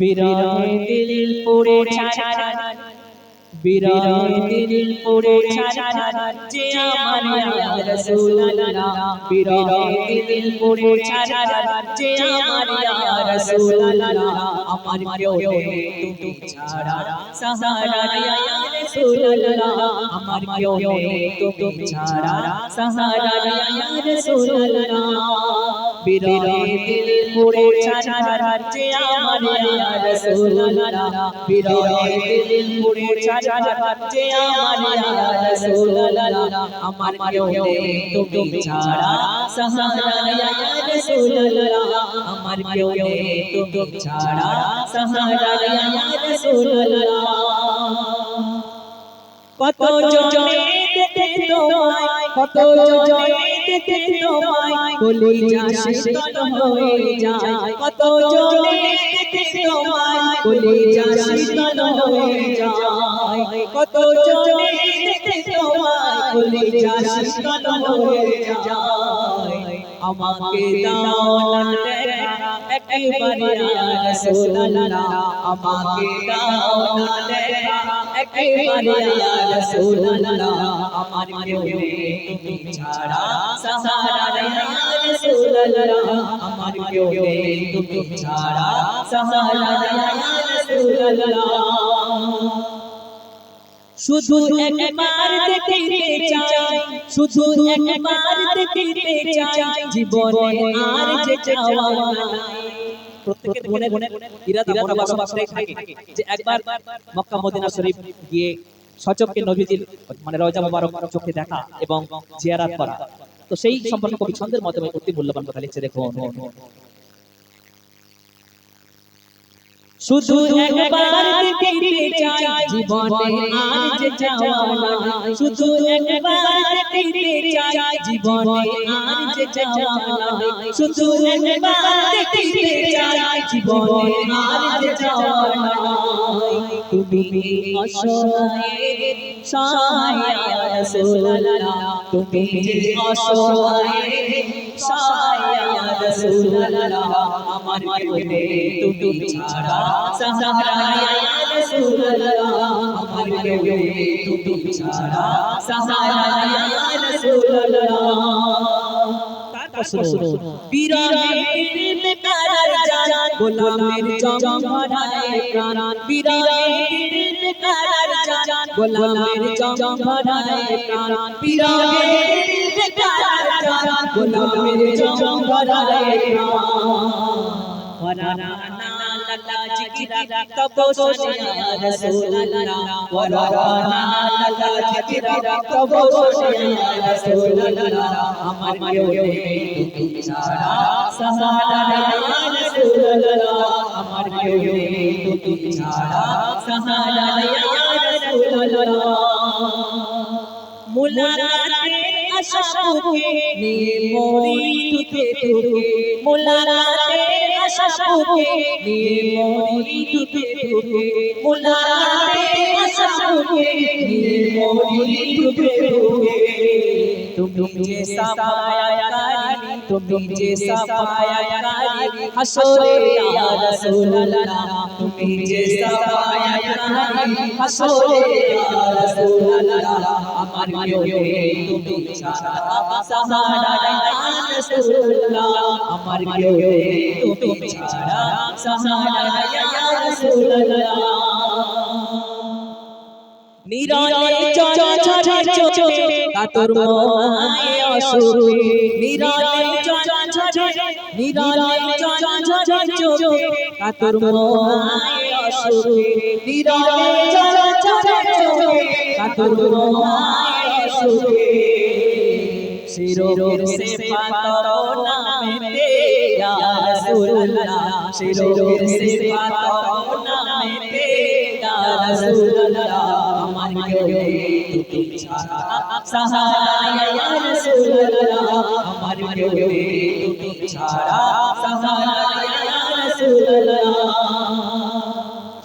বিরহে দিল পুরে ছাড়া বিরহে দিল পুরে যে আমার রাসূলুল্লাহ। বিরহে দিল পুরে ছাড়া যে আমার আমার কেউ তুমি ছাড়া। সাহারা আমার কেউ তুমি ছাড়া। সাহারা রাসূলুল্লাহ। দিল পুরে ছাড়া যে আমার রাসূলুল্লাহ। দিল পুরে ছাড়া যে আমার ইয়া রাসূলুল্লাহ আমার কেউ নেই তুমি কত জনে কত জনে দেখে তোমায় বলি যা হয়ে যায়। কত জনে দেখে তোমায় বলি যা হয়ে যায়। কত জনে দেখে তোমায় বলি যা হয়ে যায়। আমাকে দাও না দেখা একেবারে ইয়া রাসূলুল্লাহ আমাকে দাও না দেখা একেবারে ইয়া রাসূলুল্লাহ আমার কেউ নেই তুমি ছাড়া সাহারা ইয়া রাসূলুল্লাহ আমার কেউ নেই তুমি ছাড়া সাহারা ইয়া রাসূলুল্লাহ শুধু একবার চাই, শুধু একবার চাই, জীবনে আর যে চাওয়া মক্কা, মদিনা শরীফ গিয়ে মানে রওজা মুবারক চোখে দেখা এবং জিয়ারাত করা। তো সেই সম্পর্কে কবি ছন্দের মাধ্যমে অতি মূল্যবান কথা লিখছে, দেখুন। শুধু একবার দেখিতে চাই জীবনে আর যে চাওয়া নাই শুধু একবার দেখিতে চাই জীবনে আর যে চাওয়া নাই শুধু একবার দেখিতে চাই জীবনে আর যে চাওয়া নাই তুমি অসহায়? সহায় রাসূলুল্লাহ তুমি অসহায়? সহায় রাসূলুল্লাহ আমার কেউ নেই তুমি ছাড়া সাহারা ইয়া রাসূলুল্লাহ আমার কেউ নেই তুমি ছাড়া সাহারা ইয়া রাসূলুল্লাহ বিরহে দিল কারার জান গোলামের জম ভরায় প্রাণ বিরহে দিল কারার জান গোলামের জম ভরায় প্রাণ বিরহে দিল কারার জান গোলামের সোনিয়া রাসূলুল্লাহ আমার কেউ আমার কেউ ছাড়া সাহারা ইয়া রাসূলুল্লাহ মুলাকাতে আশাপুকে নিয়ে মরি তুকে তুকে মুলাকাতে আশাপুকে নিয়ে মরি তুকে তুকে মুলাকাতে আশাপুকে নিয়ে মরি তুকে তুকে তুমি যে সাফায়াকারী তুমি যে যে সাফায়াকারী হাসরে ইয়া রাসূলুল্লাহ আমার কেউ নেই তুমি ছাড়া সাহারা ইয়া রাসূলুল্লাহ আমার কেউ নেই তুমি ছাড়া সাহারা ইয়া রাসূলুল্লাহ নিরালে চঞ্চল চোখে কাতর মোহায় অসুরে নিরালে চঞ্চল নিরালে চঞ্চল চোখে কাতর মোহায় ছাড়া সাহারা